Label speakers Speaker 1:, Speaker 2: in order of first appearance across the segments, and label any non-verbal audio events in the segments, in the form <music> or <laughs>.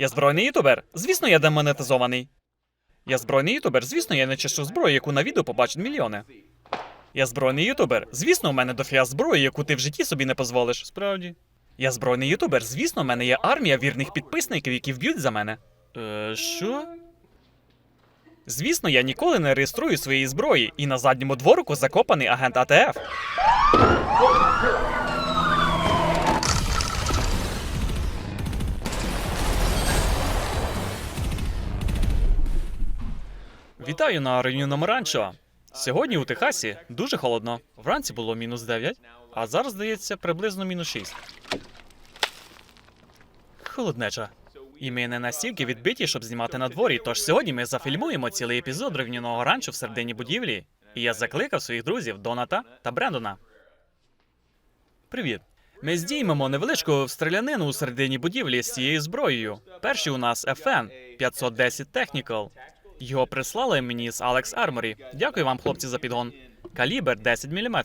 Speaker 1: Я збройний ютубер. Звісно, я демонетизований. Я збройний ютубер. Звісно, я не чищу зброю, яку на відео побачать мільйони. Я збройний ютубер. Звісно, у мене дофіга зброї, яку ти в житті собі не дозволиш. Справді. Я збройний ютубер. Звісно, у мене є армія вірних підписників, які вб'ють за мене. Е, що? Звісно, я ніколи не реєструю своєї зброї, і на задньому дворику закопаний агент АТФ. Вітаю на районному ранчо. Сьогодні у Техасі дуже холодно. Вранці було мінус 9, а зараз, здається, приблизно мінус 6. Холоднеча. І ми не настільки відбиті, щоб знімати на дворі. Тож сьогодні ми зафільмуємо цілий епізод рівняного ранчо в середині будівлі. І я закликав своїх друзів Доната та Брендона. Привіт. Ми здіймемо невеличку стрілянину у середині будівлі з цією зброєю. Перший у нас FN 510 Technical. Його прислали мені з Alex Armory. Дякую вам, хлопці, за підгон. Калібр 10 мм.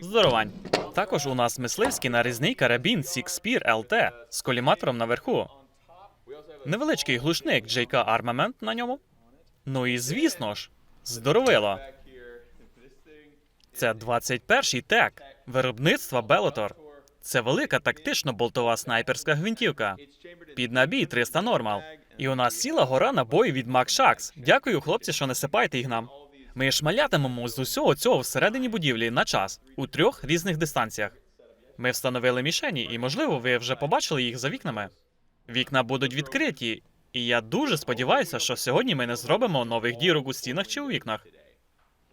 Speaker 1: Здоровань. Також у нас мисливський нарізний карабін Spear LT з коліматором наверху. Невеличкий глушник JK Armament на ньому. Ну і звісно ж, здоровило. Це 21-й тек виробництва Bellator. Це велика тактично болтова снайперська гвинтівка. Під набій 300 нормал. І у нас ціла гора набоїв від Max Shax. Дякую, хлопці, що не сипаєте їх нам. Ми шмалятимемо з усього цього всередині будівлі на час у трьох різних дистанціях. Ми встановили мішені, і можливо, ви вже побачили їх за вікнами. Вікна будуть відкриті, і я дуже сподіваюся, що сьогодні ми не зробимо нових дірок у стінах чи у вікнах.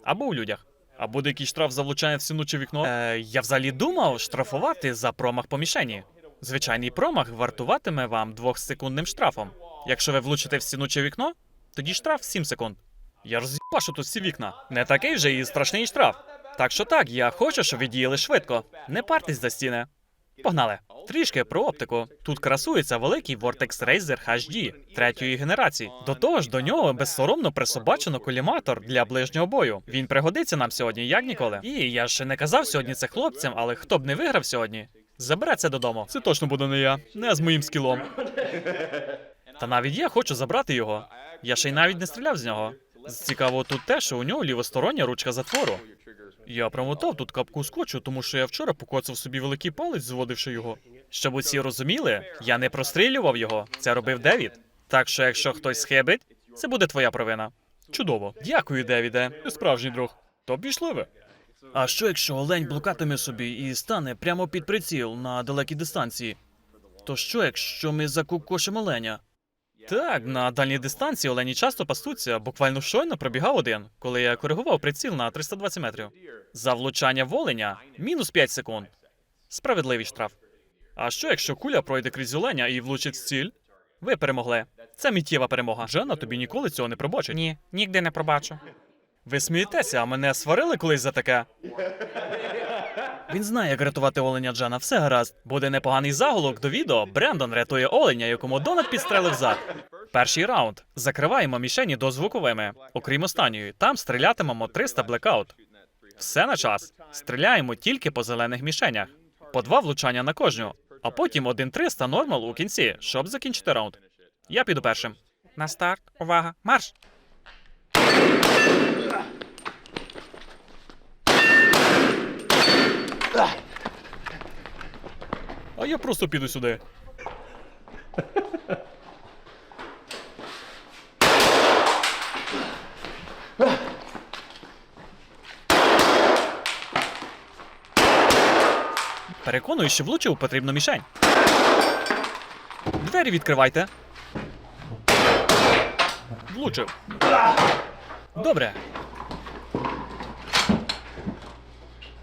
Speaker 1: Або у людях. А буде якийсь штраф за влучання в стіну чи вікно? Е, я взагалі думав штрафувати за промах по мішені. Звичайний промах вартуватиме вам двохсекундним штрафом. Якщо ви влучите в стіну чи вікно, тоді штраф 7 секунд. Я роз'їбашу тут всі вікна. Не такий вже і страшний штраф. Так що так, я хочу, щоб ви діяли швидко. Не партесь за стіни. Погнали. Трішки про оптику. Тут красується великий Vortex Razer HD третьої генерації. До того ж, до нього безсоромно присобачено коліматор для ближнього бою. Він пригодиться нам сьогодні, як ніколи. І я ще не казав сьогодні це хлопцям, але хто б не виграв сьогодні, забере це додому. Це точно буде не я, не з моїм скілом. Та навіть я хочу забрати його. Я ще й навіть не стріляв з нього. Цікаво тут те, що у нього лівостороння ручка затвору. Я промотав тут капку скотчу, тому що я вчора покоцав собі великий палець, зводивши його. Щоб усі розуміли, я не прострілював його, це робив Девід. Так що, якщо хтось схибить, це буде твоя провина. Чудово. Дякую, Девіде. Ти справжній друг. То пішли. А що якщо олень блукатиме собі і стане прямо під приціл на далекій дистанції? То що, якщо ми закукошимо оленя? Так, на дальній дистанції олені часто пастуться. Буквально щойно пробігав один, коли я коригував приціл на 320 метрів. За влучання в оленя мінус 5 секунд. Справедливий штраф. А що, якщо куля пройде крізь оленя і влучить в ціль? Ви перемогли. Це миттєва перемога. Жена тобі ніколи цього не пробачить. Ні, нігде не пробачу. Ви смієтеся, а мене сварили колись за таке? Він знає, як рятувати оленя Джана, все гаразд. Буде непоганий заголовок до відео. Брендон рятує оленя, якому Донат підстрелив зад. Перший раунд. Закриваємо мішені дозвуковими, окрім останньої. Там стрілятимемо 300 блекаут. Все на час. Стріляємо тільки по зелених мішенях. По два влучання на кожну, а потім один 300 нормал у кінці, щоб закінчити раунд. Я піду першим. На старт, увага, марш! А я просто піду сюди. Переконую, що влучив у потрібну мішень. Двері відкривайте. Влучив. Добре.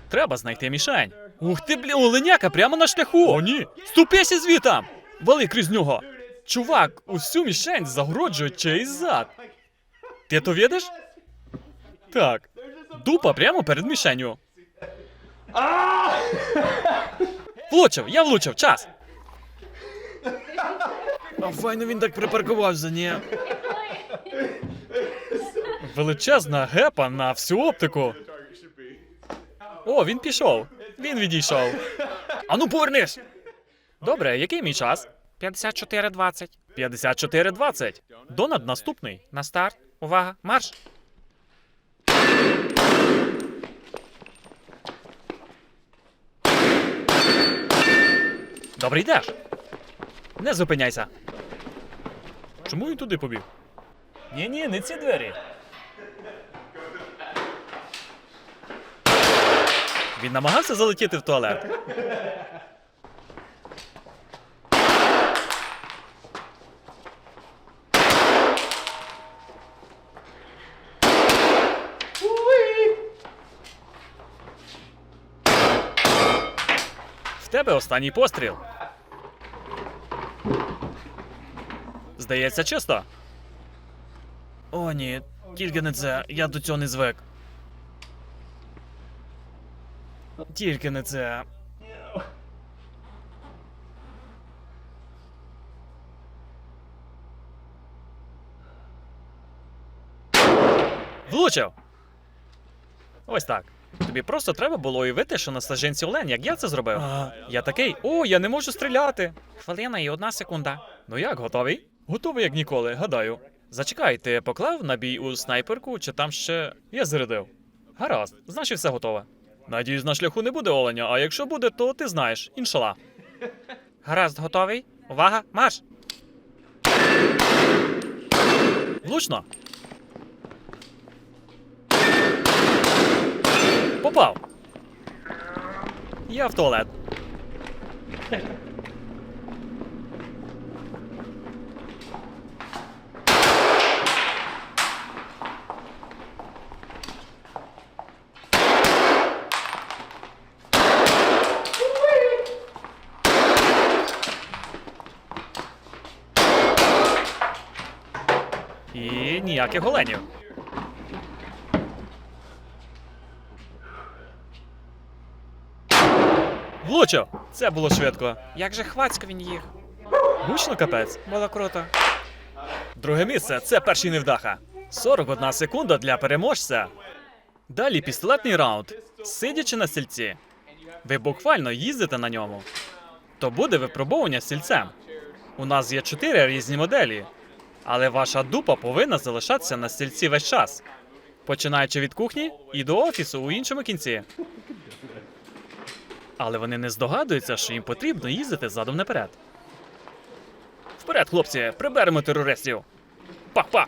Speaker 1: Треба знайти мішень. Ух ти, блін, оленяка прямо на шляху. О, ні. Ступися звітам! Вали крізь нього. Чувак, усю мішень загороджує чийсь зад. Ти то видиш? Так. Дупа прямо перед мішенью. Влучив, я влучив, час. А файно він так припаркувався, ні. Величезна гепа на всю оптику. О, він пішов. Він відійшов. Ану, повернись. Добре, який мій час? 54.20. 54-20. Донат наступний. На старт. Увага, марш. Добре йдеш. Не зупиняйся. Чому він туди побіг? Ні, ні, не ці двері. Він намагався залетіти в туалет. В тебе останній постріл. Здається, чисто. О, ні, тільки не це. Я до цього не звик. Тільки не це. Влучив! Ось так. Тобі просто треба було уявити, що на стаженці Олен, як я це зробив. Я такий, о, я не можу стріляти. Хвилина і одна секунда. Ну як, готовий? Готовий, як ніколи, гадаю. Зачекай, ти поклав набій у снайперку, чи там ще. Я зарядив. Гаразд, значить все готове. Надіюсь, на шляху не буде оленя, а якщо буде, то ти знаєш, іншала. Гаразд, готовий? Увага, марш! Влучно. Попав. Я в туалет. І ніяких голенів. Влучив! Це було швидко. Як же хвацько він їх. Гучно капець. Було круто. Друге місце це перший невдаха. 41 секунда для переможця. Далі пістолетний раунд. Сидячи на стільці. Ви буквально їздите на ньому. То буде випробовування стільцем. У нас є чотири різні моделі. Але ваша дупа повинна залишатися на стільці весь час. Починаючи від кухні і до офісу у іншому кінці. Але вони не здогадуються, що їм потрібно їздити задом наперед. Вперед, хлопці, приберемо терористів. Па-па!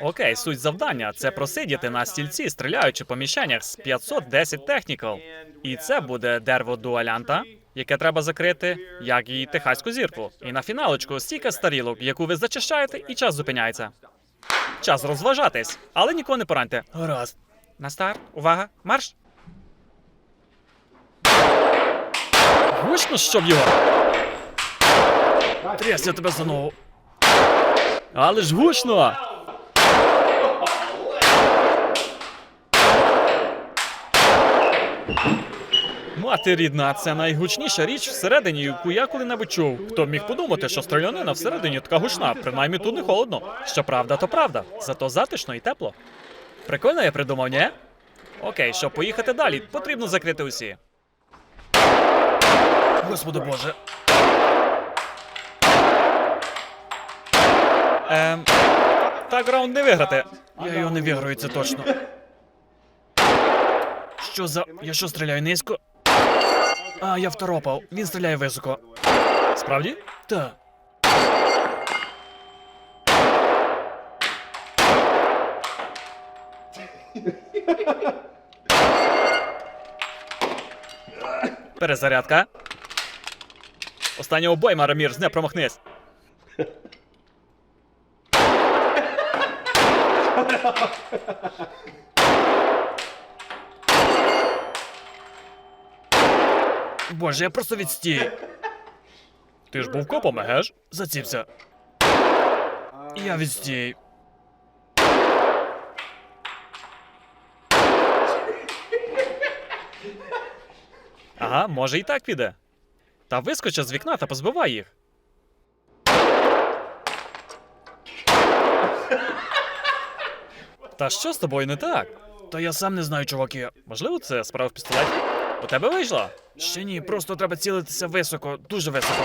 Speaker 1: Окей, суть завдання це просидіти на стільці, стріляючи по мішенях з 510 технікал. І це буде дерево дуалянта, яке треба закрити, як і техаську зірку. І на фіналочку стійка старілок, яку ви зачищаєте, і час зупиняється. Час розважатись, але нікого не пораньте. Гаразд. На старт, увага, марш! Гучно, щоб його. Тряс, я тебе за ногу. Але ж гучно. Мати рідна, це найгучніша річ всередині, яку я коли-небудь чув. Хто б міг подумати, що стрілянина всередині така гучна, принаймні тут не холодно. Що правда, то правда. Зато затишно і тепло. Прикольно я придумав, ні? Окей, щоб поїхати далі, потрібно закрити усі. Господи Боже. Ем, так раунд не виграти. Я його не виграю, це точно. Що за. Я що стріляю низько? А, я второпав. Він стріляє високо. Справді? Так. Перезарядка. Остання обойма, Рамір, не промахнись. Боже, я просто відстій. Ти ж був копом, геш? Заціпся. Я відстій. Ага, може і так піде. Та вискочи з вікна та позбивай їх. Та що з тобою не так? Та я сам не знаю, чуваки. Можливо, це справа в пістолеті? У тебе вийшло? Ще ні, просто треба цілитися високо, дуже високо.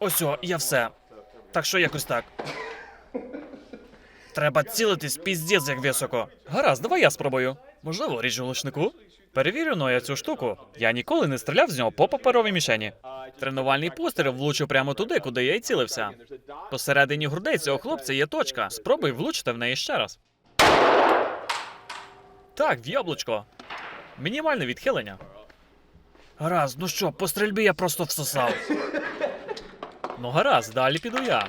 Speaker 1: Ось, о, я все. Так що якось так. Треба цілитись піздець як високо. Гаразд, давай я спробую. Можливо, ріж у? Перевірю но я цю штуку. Я ніколи не стріляв з нього по паперовій мішені. Тренувальний постріл влучив прямо туди, куди я й цілився. Посередині грудей цього хлопця є точка. Спробуй влучити в неї ще раз. Так, в яблучко. Мінімальне відхилення. Гаразд, ну що, по стрільбі я просто всосав. Ну гаразд, далі піду я.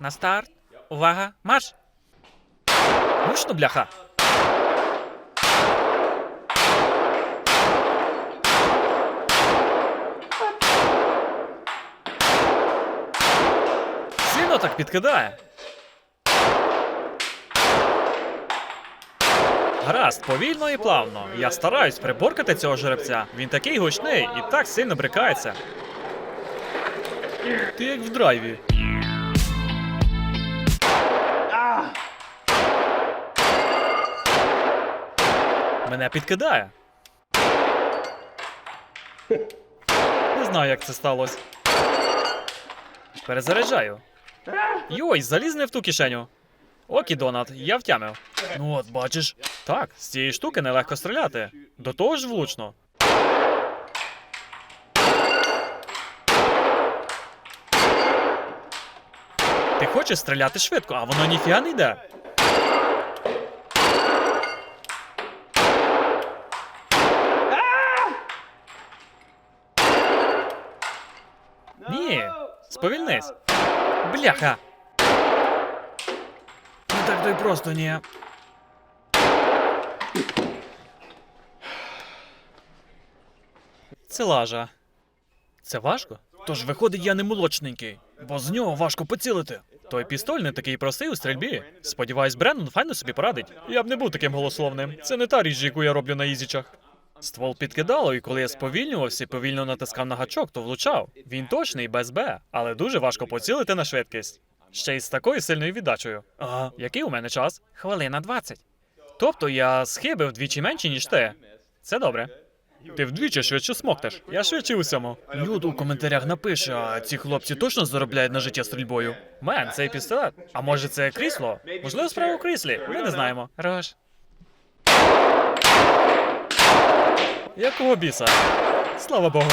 Speaker 1: На старт. Увага, марш! Гучно, бляха. Сильно так підкидає. Гаразд, повільно і плавно. Я стараюсь приборкати цього жеребця. Він такий гучний і так сильно брикається. Ти як в драйві. Мене підкидає. Не знаю, як це сталося. Перезаряджаю. Йой, заліз не в ту кишеню. Окі, Донат, я втямив. Ну от, бачиш. Так, з цієї штуки нелегко стріляти. До того ж влучно. Ти хочеш стріляти швидко, а воно ніфіга не йде. Ні, сповільнись. Бляха. Не так то й просто ні. Це лажа. Це важко? Тож виходить, я не молочненький, бо з нього важко поцілити. Той пістоль не такий простий у стрільбі. Сподіваюсь, Бреннон файно собі порадить. Я б не був таким голословним. Це не та річ, яку я роблю на ізічах. Ствол підкидало, і коли я сповільнювався і повільно натискав на гачок, то влучав. Він точний, без Б, але дуже важко поцілити на швидкість. Ще й з такою сильною віддачею. Ага, який у мене час? Хвилина 20. Тобто я схибив вдвічі менше, ніж ти. Це добре. Ти вдвічі швидше смоктеш. Я швидше у всьому. Люд у коментарях напише, а ці хлопці точно заробляють на життя стрільбою. Мен, цей пістолет. А може це крісло? Можливо, справа у кріслі. Ми не знаємо. Рош. Якого біса? Слава Богу.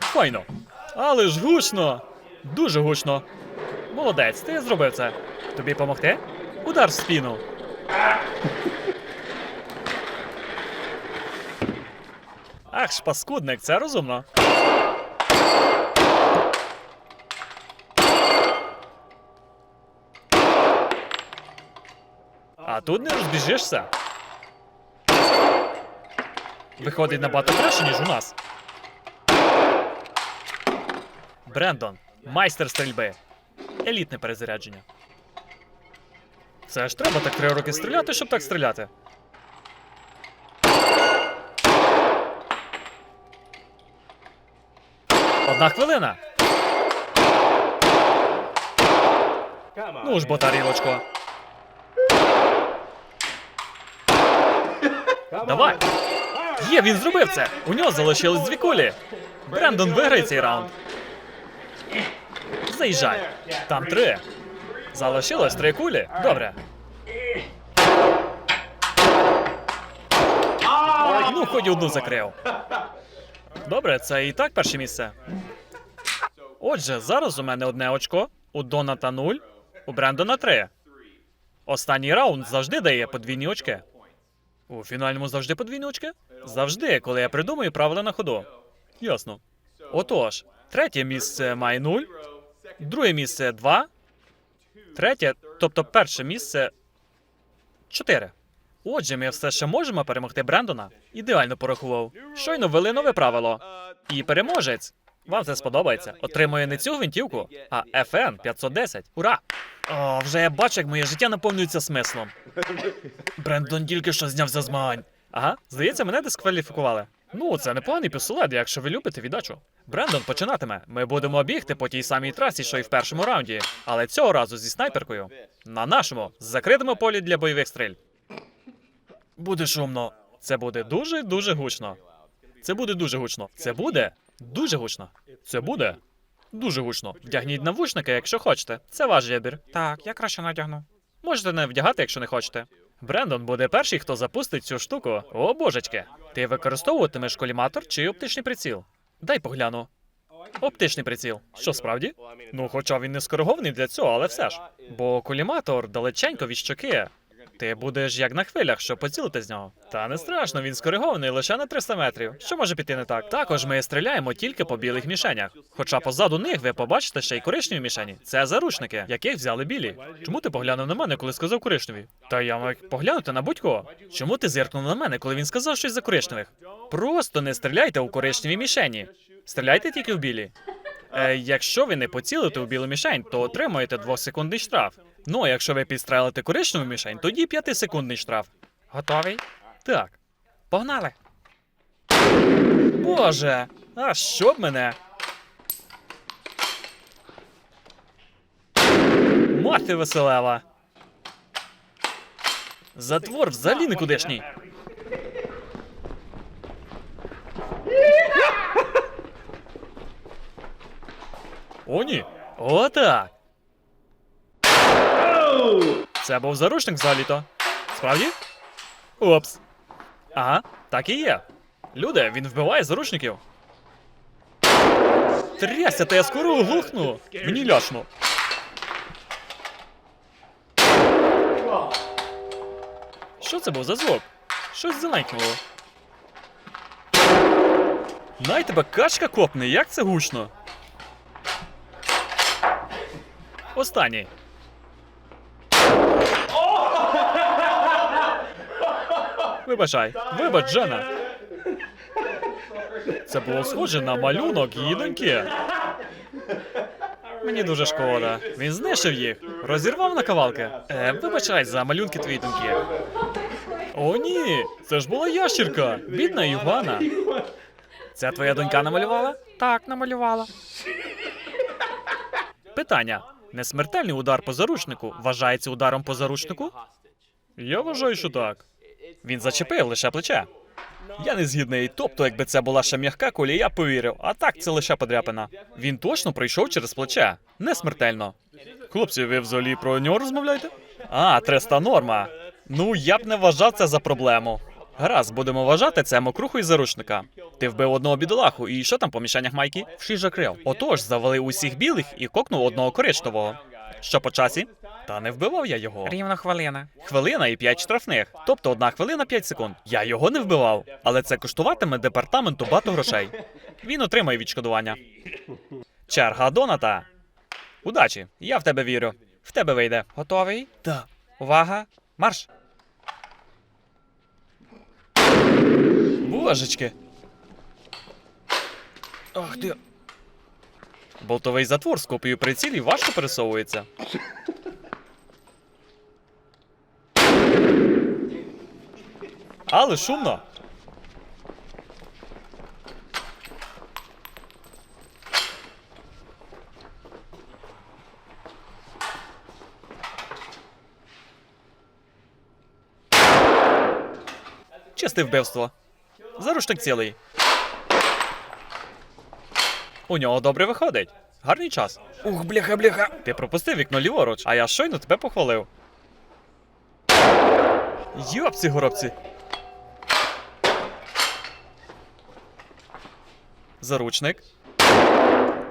Speaker 1: Файно. Але ж гучно. Дуже гучно. Молодець, ти зробив це. Тобі помогти? Удар в спину. Ах, ж паскудник, це розумно. А тут не розбіжишся. Виходить набагато краще, ніж у нас. Брендон, майстер стрільби. Елітне перезарядження. Це ж треба так три роки стріляти, щоб так стріляти. Одна хвилина. Ну ж, бо тарілочко. Давай. Є, він зробив це. У нього залишились дві кулі. Брендон виграє цей раунд. Заїжджай. Там три. Залишилось три кулі. Добре. Ну, хоч одну закрив. Добре, це і так перше місце. Отже, зараз у мене одне очко, у Доната нуль, у Брендона три. Останній раунд завжди дає подвійні очки. У фінальному завжди подвійні очки? Завжди, коли я придумаю правила на ходу. Ясно. Отож, третє місце має 0, друге місце 2, третє, тобто перше місце 4. Отже, ми все ще можемо перемогти Брендона. Ідеально порахував. Щойно ввели нове правило. І переможець. Вам це сподобається. Отримує не цю гвинтівку, а FN 510. Ура! О, вже я бачу, як моє життя наповнюється смислом. Брендон тільки що знявся з змагань. Ага, здається, мене дискваліфікували. Ну, це непоганий пістолет, якщо ви любите віддачу. Брендон починатиме. Ми будемо бігти по тій самій трасі, що й в першому раунді, але цього разу зі снайперкою. На нашому закритому полі для бойових стріль. Буде шумно. Це буде дуже дуже гучно. Це буде дуже гучно. Це буде дуже гучно. Це буде дуже гучно. Вдягніть навушники, якщо хочете. Це ваш вибір. Так, я краще надягну. Можете не вдягати, якщо не хочете. Брендон буде перший, хто запустить цю штуку. О, божечки. Ти використовуватимеш коліматор чи оптичний приціл? Дай погляну. Оптичний приціл. Що справді? Ну, хоча він не скоригований для цього, але все ж. Бо коліматор далеченько від щоки. Ти будеш як на хвилях, щоб поцілити з нього. Та не страшно, він скоригований лише на 300 метрів. Що може піти не так? Також ми стріляємо тільки по білих мішенях. Хоча позаду них ви побачите ще й коричневі мішені. Це заручники, яких взяли білі. Чому ти поглянув на мене, коли сказав коричневі? Та я мав поглянути на будь-кого. Чому ти зиркнув на мене, коли він сказав щось за коричневих? Просто не стріляйте у коричневі мішені. Стріляйте тільки в білі. Е, якщо ви не поцілите у білу мішень, то отримаєте двосекундний штраф. Ну а якщо ви підстрелите коричневу мішень, тоді п'ятисекундний штраф. Готовий? Так. Погнали. Боже, а що б мене? Мати веселева. Затвор взагалі никудишній. О, ні. Отак. Це був заручник взагалі-то. Справді? Опс. Ага, так і є. Люди, він вбиває заручників. Трясся, та я скоро оглухну. Мені ляшно. Що це був за звук? Щось зеленькнуло. Най тебе качка копне, як це гучно. Останній. Вибачай, вибач, Джена. Це було схоже на малюнок її доньки. Мені дуже шкода. Він знищив їх, розірвав на кавалки. Е, вибачай за малюнки твоєї доньки. О, ні, це ж була ящірка, бідна Івана. Це твоя донька намалювала? Так, намалювала. Питання: несмертельний удар по заручнику вважається ударом по заручнику? Я вважаю, що так. Він зачепив лише плече. Я не згідний. Тобто, якби це була ще м'яка куля, я повірив. А так це лише подряпина. Він точно пройшов через плече. Не смертельно. Хлопці, ви взагалі про нього розмовляєте? А, 300 норма. Ну, я б не вважав це за проблему. Гаразд, будемо вважати це мокрухою заручника. Ти вбив одного бідолаху, і що там по мішенях майки? Вші закрив. Отож, завалив усіх білих і кокнув одного коричневого. Що по часі? Та не вбивав я його.
Speaker 2: Рівно хвилина.
Speaker 1: Хвилина і п'ять штрафних. Тобто одна хвилина 5 секунд. Я його не вбивав, але це коштуватиме департаменту багато грошей. Він отримає відшкодування. Черга Доната. Удачі, я в тебе вірю. В тебе вийде.
Speaker 2: Готовий?
Speaker 1: Так.
Speaker 2: Увага! Марш!
Speaker 1: Божечки. Ах ти. Болтовий затвор з копією прицілів важко пересовується. Але шумно. Чисте вбивство. Заручник цілий. У нього добре виходить. Гарний час.
Speaker 2: Ух, бляха, бляха.
Speaker 1: Ти пропустив вікно ліворуч, а я щойно тебе похвалив. Йопці горобці. Заручник.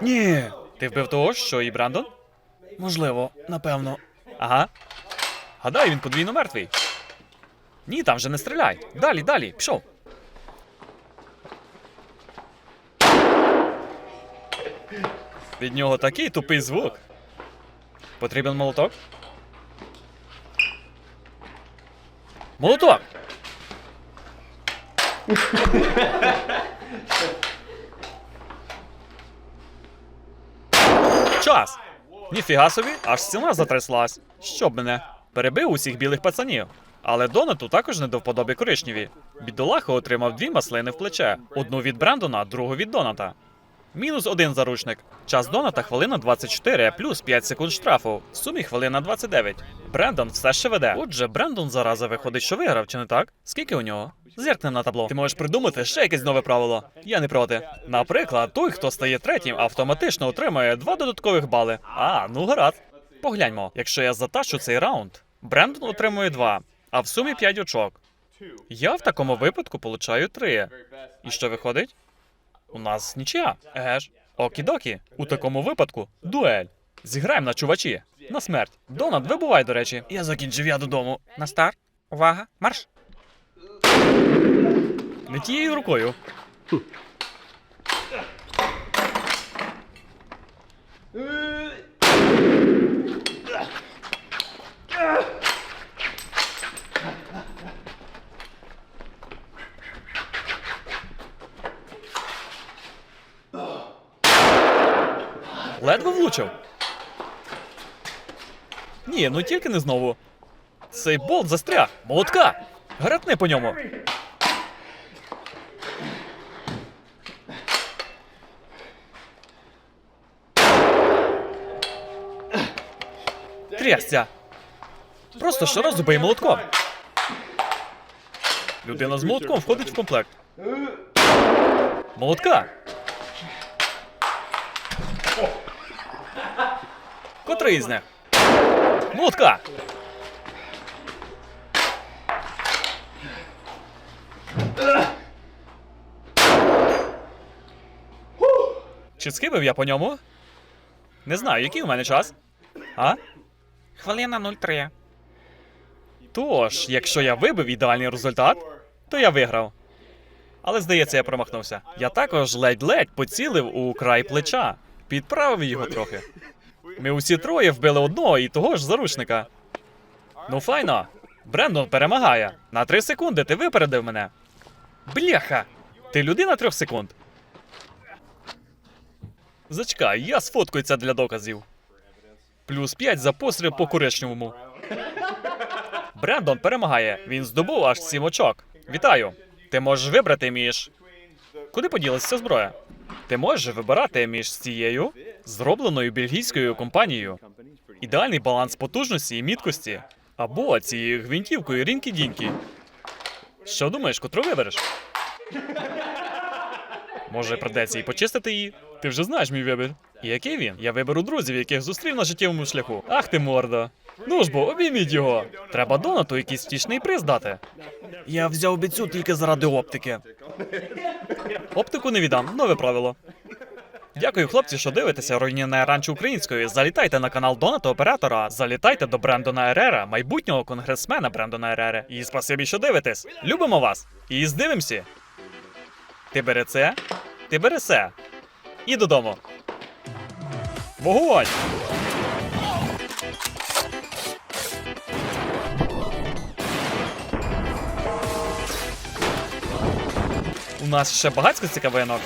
Speaker 1: Ні. Ти вбив того, що і Брандон? Можливо, напевно. Ага. Гадаю, він подвійно мертвий. Ні, там вже не стріляй. Далі, далі, пішов. Від нього такий тупий звук. Потрібен молоток? Молоток! <laughs> Час! Ніфіга собі, аж стіна затряслась. Щоб мене. Перебив усіх білих пацанів. Але Донату також не до вподоби коричневі. Бідолаха отримав дві маслини в плече: одну від Брендона, другу від Доната. Мінус один заручник. Час доната хвилина 24, плюс 5 секунд штрафу. В сумі хвилина 29. Брендон все ще веде. Отже, Брендон зараза виходить, що виграв, чи не так? Скільки у нього? Зеркнем на табло. Ти можеш придумати ще якесь нове правило. Я не проти. Наприклад, той, хто стає третім, автоматично отримує два додаткових бали. А, ну гаразд. Погляньмо. Якщо я затащу цей раунд, Брендон отримує два, а в сумі 5 очок. Я в такому випадку получаю три. І що виходить? У нас нічия. Еге ж. Окі-докі. У такому випадку дуель. Зіграємо на чувачі. На смерть. Донат, вибувай, до речі. Я закінчив, я додому.
Speaker 2: На старт. Увага. Марш.
Speaker 1: Не тією рукою. Ледве влучив. Ні, ну тільки не знову. Цей болт застряг. Молотка! Гратни по ньому. Трясця. Просто щоразу бий молотком. Людина з молотком входить в комплект. Молотка. Котрий із них? Молотка. Чи схибив я по ньому? Не знаю, який у мене час. А?
Speaker 2: Хвилина 03.
Speaker 1: Тож, якщо я вибив ідеальний результат, то я виграв. Але здається, я промахнувся. Я також ледь-ледь поцілив у край плеча, підправив його трохи. Ми усі троє вбили одного і того ж заручника. Ну, файно. Брендон перемагає. На три секунди ти випередив мене. Бляха! Ти людина трьох секунд. Зачекай, я сфоткаю це для доказів. Плюс 5 за постріл по коричневому. Брендон перемагає. Він здобув аж сім очок. Вітаю. Ти можеш вибрати між. Куди поділася зброя? Ти можеш вибирати між цією зробленою бельгійською компанією. Ідеальний баланс потужності і міткості. Або цією гвинтівкою рінкі дінькі. Що думаєш, котру вибереш? Може, придеться і почистити її? Ти вже знаєш мій вибір. Який він? Я виберу друзів, яких зустрів на життєвому шляху. Ах ти морда. Ну ж бо, обійміть його. Треба донату якийсь втішний приз дати. Я взяв би цю тільки заради оптики. Оптику не віддам, нове правило. Дякую, хлопці, що дивитеся руйнівне ранчо української. Залітайте на канал Доната Оператора, залітайте до Брендона Ерера, майбутнього конгресмена Брендона Ерери. І спасибі, що дивитесь. Любимо вас! І здивимося. Ти бери це, ти бери це. І додому. Вогонь! У нас ще багатько цікавинок.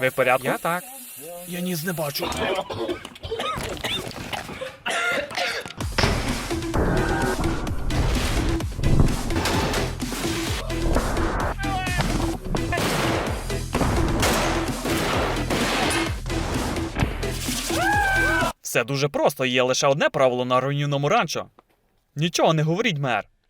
Speaker 1: Ви в порядку?
Speaker 2: Я так.
Speaker 1: Я ніс не бачу. Все дуже просто, є лише одне правило на руйнівному ранчо. Нічого не говоріть, мер.